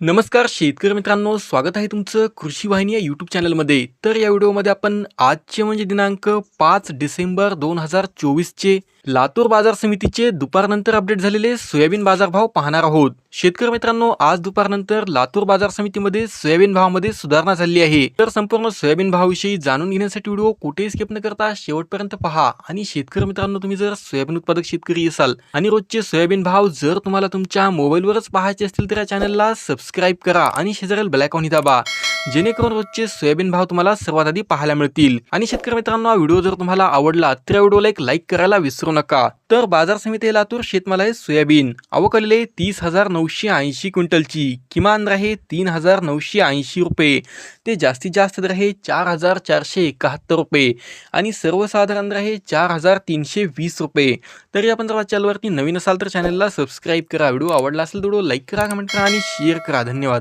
नमस्कार शेतकरी मित्रांनो स्वागत आहे तुमचं कृषी वाहिनी या यूट्यूब चॅनलमध्ये तर या व्हिडिओमध्ये आपण आजचे म्हणजे दिनांक पाच डिसेंबर दोन हजार चोवीसचे लातूर बाजार समितीचे दुपारनंतर अपडेट झालेले सोयाबीन बाजारभाव पाहणार आहोत. शेतकरी मित्रांनो आज दुपारनंतर लातूर बाजार समितीमध्ये सोयाबीन भावामध्ये सुधारणा झाली आहे. तर संपूर्ण सोयाबीन भावाविषयी जाणून घेण्यासाठी व्हिडिओ कुठेही स्किप न करता शेवटपर्यंत पहा. आणि शेतकरी मित्रांनो तुम्ही जर सोयाबीन उत्पादक शेतकरी असाल आणि रोजचे सोयाबीन भाव जर तुम्हाला तुमच्या मोबाईलवरच पाहायचे असतील तर या चॅनलला सबस्क्राईब करा आणि शेजारील ही दाबा. जेणेकरून रोजचे सोयाबीन भाव तुम्हाला सर्वात आधी पाहायला मिळतील. आणि शेतकरी मित्रांनो हा व्हिडिओ जर तुम्हाला आवडला तर या व्हिडिओला एक लाईक करायला विसरू नका. तर बाजार समिती लातूर शेतमाल आहे सोयाबीन. अवकलेले तीस हजार नऊशे ऐंशी क्विंटलची. किमान दर आहे तीन हजार नऊशे ऐंशी रुपये. ते जास्तीत जास्त दर आहे चार हजार चारशे एकाहत्तर रुपये. आणि सर्वसाधारण दर आहे चार हजार तीनशे वीस रुपये. तरी आपण जर चॅनलवरती नवीन असाल तर चॅनलला सबस्क्राईब करा. व्हिडिओ आवडला असेल तर व्हिडिओ लाईक करा कमेंट करा आणि शेअर करा. धन्यवाद.